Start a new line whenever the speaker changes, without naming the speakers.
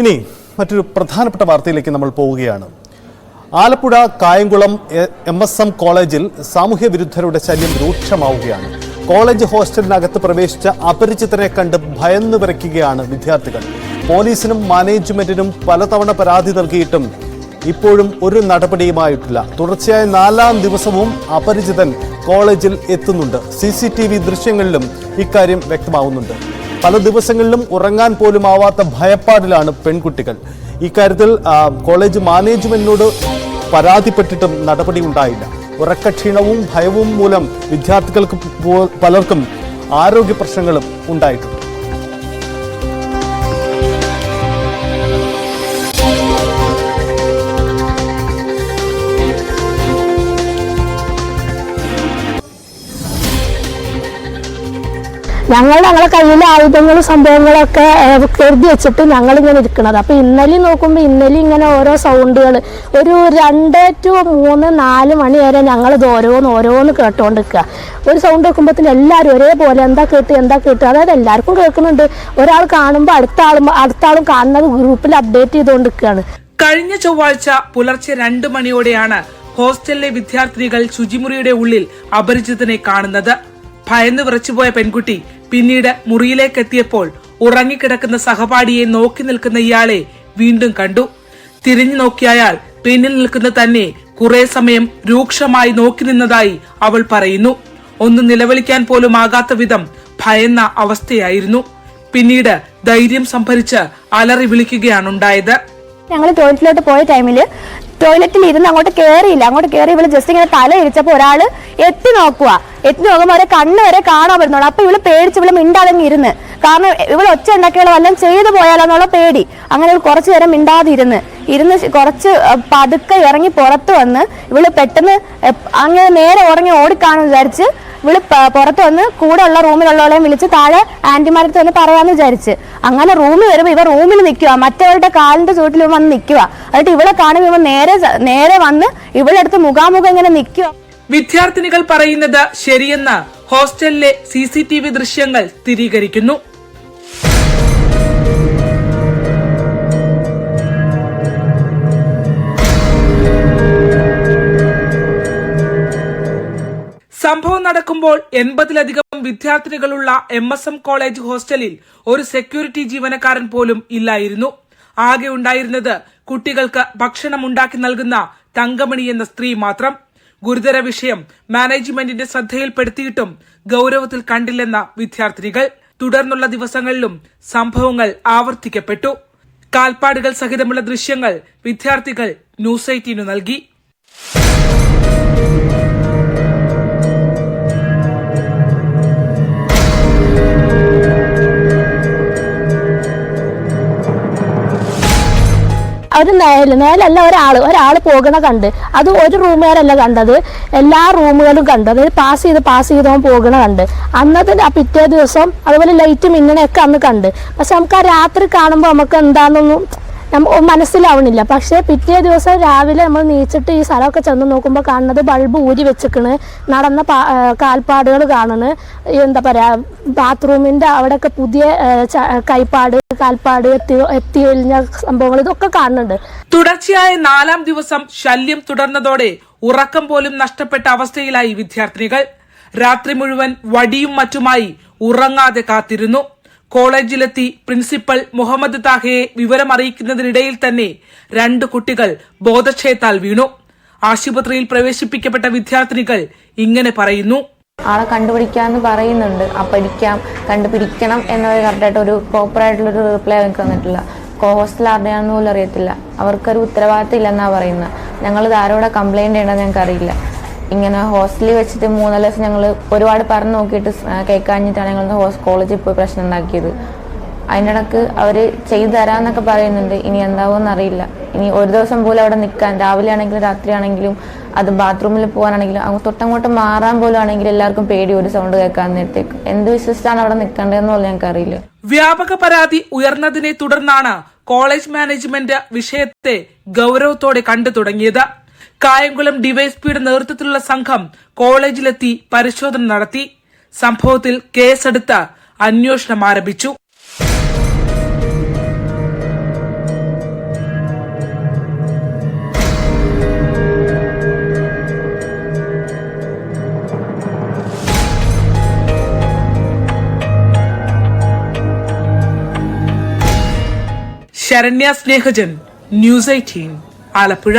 ഇനി മറ്റൊരു പ്രധാനപ്പെട്ട വാർത്തയിലേക്ക് നമ്മൾ പോവുകയാണ്. Alappuzha Kayamkulam M S M കോളേജിൽ സാമൂഹ്യ വിരുദ്ധരുടെ ശല്യം രൂക്ഷമാവുകയാണ്. കോളേജ് ഹോസ്റ്റലിനകത്ത് പ്രവേശിച്ച അപരിചിതരെ കണ്ട് ഭയന്നു വിറയ്ക്കുകയാണ് വിദ്യാർത്ഥികൾ. പോലീസിനും മാനേജ്മെന്റിനും പലതവണ പരാതി നൽകിയിട്ടും ഇപ്പോഴും ഒരു നടപടിയുമായിട്ടില്ല. തുടർച്ചയായ നാലാം ദിവസവും അപരിചിതൻ കോളേജിൽ എത്തുന്നുണ്ട്. സി സി ടി വി ദൃശ്യങ്ങളിലും ഇക്കാര്യം വ്യക്തമാവുന്നുണ്ട്. പല ദിവസങ്ങളിലും ഉറങ്ങാൻ പോലും ആവാത്ത ഭയപ്പാടിലാണ് പെൺകുട്ടികൾ. ഇക്കാര്യത്തിൽ കോളേജ് മാനേജ്മെന്റിനോട് പരാതിപ്പെട്ടിട്ടും നടപടി ഉണ്ടായില്ല ഉറക്കക്ഷീണവും ഭയവും മൂലം വിദ്യാർത്ഥികൾക്ക് പലർക്കും ആരോഗ്യ പ്രശ്നങ്ങളും ഉണ്ടായിട്ടുണ്ട്.
ഞങ്ങൾ ഞങ്ങളെ കയ്യിൽ ആയുധങ്ങളും സംഭവങ്ങളൊക്കെ കരുതി വെച്ചിട്ട് ഞങ്ങൾ ഇങ്ങനെ ഇരിക്കുന്നത് അപ്പൊ ഇന്നലെ നോക്കുമ്പോൾ ഇന്നലെ ഇങ്ങനെ ഓരോ സൗണ്ടുകൾ ഒരു രണ്ട് ടു മൂന്ന് നാല് മണി വരെ ഞങ്ങൾ ഇത് ഓരോന്ന് ഓരോന്ന് കേട്ടോണ്ടിരിക്കുക ഒരു സൗണ്ട് വെക്കുമ്പോഴത്തേന് എല്ലാവരും ഒരേപോലെ എന്താ കേട്ട് എന്താ കേട്ട്. അതായത് എല്ലാവർക്കും കേൾക്കുന്നുണ്ട്. ഒരാൾ കാണുമ്പോൾ അടുത്ത ആളും അടുത്ത ആളും കാണുന്നത് ഗ്രൂപ്പിൽ അപ്ഡേറ്റ് ചെയ്തുകൊണ്ടിരിക്കുകയാണ്
കഴിഞ്ഞ ചൊവ്വാഴ്ച പുലർച്ചെ രണ്ട് മണിയോടെയാണ് ഹോസ്റ്റലിലെ വിദ്യാർത്ഥിനികൾ ശുചിമുറിയുടെ ഉള്ളിൽ അപരിചിതനെ കാണുന്നത്. ഭയന്ന് വിറച്ചുപോയ പെൺകുട്ടി പിന്നീട് മുറിയിലേക്ക് എത്തിയപ്പോൾ ഉറങ്ങിക്കിടക്കുന്ന സഹപാഠിയെ നോക്കി നിൽക്കുന്ന ഇയാളെ വീണ്ടും കണ്ടു. തിരിഞ്ഞു നോക്കിയ അയാൾ പിന്നിൽ നിൽക്കുന്ന തന്നെ കുറെ സമയം രൂക്ഷമായി നോക്കി നിന്നതായി അവൾ പറയുന്നു. ഒന്ന് നിലവിളിക്കാൻ പോലും ആകാത്ത വിധം ഭയന്ന അവസ്ഥയായിരുന്നു. പിന്നീട് ധൈര്യം സംഭരിച്ച് അലറി വിളിക്കുകയാണുണ്ടായത്
ഞങ്ങൾ ടോയ്ലറ്റിലോട്ട് പോയ ടൈമിൽ ടോയ്ലറ്റിൽ ഇരുന്ന് അങ്ങോട്ട് കയറിയില്ല അങ്ങോട്ട് കയറി ഇവൾ ജസ്റ്റ് ഇങ്ങനെ തല ഇരിച്ചപ്പോൾ ഒരാൾ എത്തി നോക്കുക എത്തി നോക്കുമ്പോൾ അവരെ കണ്ണ് വരെ കാണാൻ വരുന്നുള്ളൂ അപ്പൊ ഇവൾ പേടിച്ച് ഇവൾ മിണ്ടാതെ ഇരുന്ന് കാരണം ഇവൾ ഒച്ച ഉണ്ടാക്കിയുള്ള വല്ലതും ചെയ്തു പോയാലോ എന്നുള്ള പേടി. അങ്ങനെ ഇവൾ കുറച്ചു നേരം മിണ്ടാതെ ഇരുന്ന് കുറച്ച് പതുക്കെ ഇറങ്ങി പുറത്ത് വന്ന് ഇവൾ പെട്ടെന്ന് അങ്ങനെ നേരെ ഉറങ്ങി ഓടിക്കാണെന്ന് വിചാരിച്ച് ഇവൾ പുറത്ത് വന്ന് കൂടെ ഉള്ള റൂമിലുള്ളവളെയും വിളിച്ച് താഴെ ആന്റിമാരടുത്ത് വന്ന് പറയാന്ന് വിചാരിച്ച്. അങ്ങനെ റൂമിൽ വരുമ്പോൾ ഇവ റൂമിൽ നിൽക്കുക മറ്റവളുടെ കാലിന്റെ ചുവട്ടിൽ ഇവ വന്ന് നിൽക്കുക എന്നിട്ട് ഇവളെ കാണുമ്പോൾ ഇവ നേരെ നേരെ വന്ന് ഇവളെ അടുത്ത് മുഖാമുഖം ഇങ്ങനെ നിൽക്കുക
വിദ്യാർത്ഥിനികൾ പറയുന്നത് ശരിയെന്ന. ഹോസ്റ്റലിലെ സി സി ടി വി ദൃശ്യങ്ങൾ സ്ഥിരീകരിക്കുന്നു. സംഭവം നടക്കുമ്പോൾ എൺപതിലധികം വിദ്യാർത്ഥിനികളുള്ള എം എസ് എം കോളേജ് ഹോസ്റ്റലിൽ ഒരു സെക്യൂരിറ്റി ജീവനക്കാരൻ പോലും ഇല്ലായിരുന്നു. ആകെ ഉണ്ടായിരുന്നത് കുട്ടികൾക്ക് ഭക്ഷണം ഉണ്ടാക്കി നൽകുന്ന തങ്കമണി എന്ന സ്ത്രീ മാത്രം. ഗുരുതര വിഷയം മാനേജ്മെന്റിന്റെ ശ്രദ്ധയിൽപ്പെടുത്തിയിട്ടും ഗൌരവത്തിൽ കണ്ടില്ലെന്ന വിദ്യാർത്ഥിനികൾ. തുടർന്നുള്ള ദിവസങ്ങളിലും സംഭവങ്ങൾ ആവർത്തിക്കപ്പെട്ടു. കാൽപ്പാടുകൾ സഹിതമുള്ള ദൃശ്യങ്ങൾ വിദ്യാർത്ഥികൾ ന്യൂസ് എയ്റ്റീനു നൽകി.
ഒരു നേൽ നേലല്ല ഒരാൾ ഒരാൾ പോകുന്ന കണ്ട്. അത് ഒരു റൂമുകാരല്ല കണ്ടത്. എല്ലാ റൂമുകളും കണ്ടു. അതായത് പാസ് ചെയ്ത് പാസ് ചെയ്തവൻ പോകുന്ന കണ്ട്. അന്നത്തെ ആ പിറ്റേ ദിവസം അതുപോലെ ലൈറ്റ് മിന്നണയൊക്കെ അന്ന് കണ്ട്. പക്ഷെ നമുക്ക് ആ രാത്രി കാണുമ്പോൾ നമുക്ക് എന്താണെന്നൊന്നും മനസ്സിലാവണില്ല. പക്ഷേ പിറ്റേ ദിവസം രാവിലെ നമ്മൾ നീച്ചിട്ട് ഈ സ്ഥലമൊക്കെ ചെന്ന് നോക്കുമ്പോൾ കാണുന്നത് ബൾബ് ഊരി വെച്ചിക്കണ്. നടന്ന കാൽപ്പാടുകൾ കാണണ്. എന്താ പറയുക ബാത്റൂമിന്റെ അവിടെയൊക്കെ പുതിയ ആ, കാൽപ്പാട് എത്തി എത്തി കഴിഞ്ഞ സംഭവങ്ങൾ ഇതൊക്കെ കാണുന്നുണ്ട്.
തുടർച്ചയായ നാലാം ദിവസം ശല്യം തുടർന്നതോടെ ഉറക്കം പോലും നഷ്ടപ്പെട്ട അവസ്ഥയിലായി വിദ്യാർത്ഥിനികൾ. രാത്രി മുഴുവൻ വടിയും മറ്റുമായി ഉറങ്ങാതെ കാത്തിരുന്നു. കോളേജിലെത്തി പ്രിൻസിപ്പൽ മുഹമ്മദ് താഹയെ വിവരമറിയിക്കുന്നതിനിടയിൽ തന്നെ രണ്ട് കുട്ടികൾ ബോധക്ഷയത്താൽ വീണു. ആശുപത്രിയിൽ പ്രവേശിപ്പിക്കപ്പെട്ട വിദ്യാർത്ഥിനികൾ ഇങ്ങനെ പറയുന്നു.
ആളെ കണ്ടുപിടിക്കാന്ന് പറയുന്നുണ്ട്. ആ പഠിക്കാം കണ്ടുപിടിക്കണം എന്നൊരു കറക്റ്റായിട്ട് ഒരു പ്രോപ്പറായിട്ടുള്ളൊരു റിപ്ലൈ എനിക്ക് വന്നിട്ടില്ല. കോ ആരുടെയാണെന്ന് പോലും അറിയത്തില്ല. അവർക്കൊരു ഉത്തരവാദിത്തം ഇല്ലെന്നാണ് പറയുന്നത്. ഞങ്ങളിത് ആരോടെ കംപ്ലൈന്റ് ചെയ്യണമെന്ന് ഞങ്ങൾക്ക് അറിയില്ല. ഇങ്ങനെ ഹോസ്റ്റലിൽ വെച്ചിട്ട് മൂന്നാൽ ദിവസം ഞങ്ങൾ ഒരുപാട് പറഞ്ഞു നോക്കിയിട്ട് കേൾക്കാഞ്ഞിട്ടാണ് ഞങ്ങൾ ഹോസ് കോളേജിൽ പോയി പ്രശ്നം ഉണ്ടാക്കിയത്. അതിന്റെ ഇടയ്ക്ക് അവർ ചെയ്തു തരാമെന്നൊക്കെ പറയുന്നുണ്ട്. ഇനി എന്താവുമെന്ന് അറിയില്ല. ഇനി ഒരു ദിവസം പോലും അവിടെ നിൽക്കാൻ രാവിലെ ആണെങ്കിലും രാത്രി ആണെങ്കിലും അത് ബാത്റൂമിൽ പോകാനാണെങ്കിലും അങ്ങ് തൊട്ടങ്ങോട്ട് മാറാൻ പോലും ആണെങ്കിലും എല്ലാവർക്കും പേടി ഒരു സൗണ്ട് കേൾക്കാൻ നേരത്തേക്ക്. എന്ത് വിശ്വസിച്ചാണ് അവിടെ നിൽക്കേണ്ടതെന്ന് പോലും ഞങ്ങൾക്ക് അറിയില്ല
വ്യാപക പരാതി ഉയർന്നതിനെ തുടർന്നാണ് കോളേജ് മാനേജ്മെന്റ് വിഷയത്തെ ഗൗരവത്തോടെ കണ്ടു തുടങ്ങിയത്. കായംകുളം ഡിവൈഎസ്പിയുടെ നേതൃത്വത്തിലുള്ള സംഘം കോളേജിലെത്തി പരിശോധന നടത്തി. സംഭവത്തിൽ കേസെടുത്ത് അന്വേഷണം ആരംഭിച്ചു. Saranya Snehajan news eighteen Alappuzha.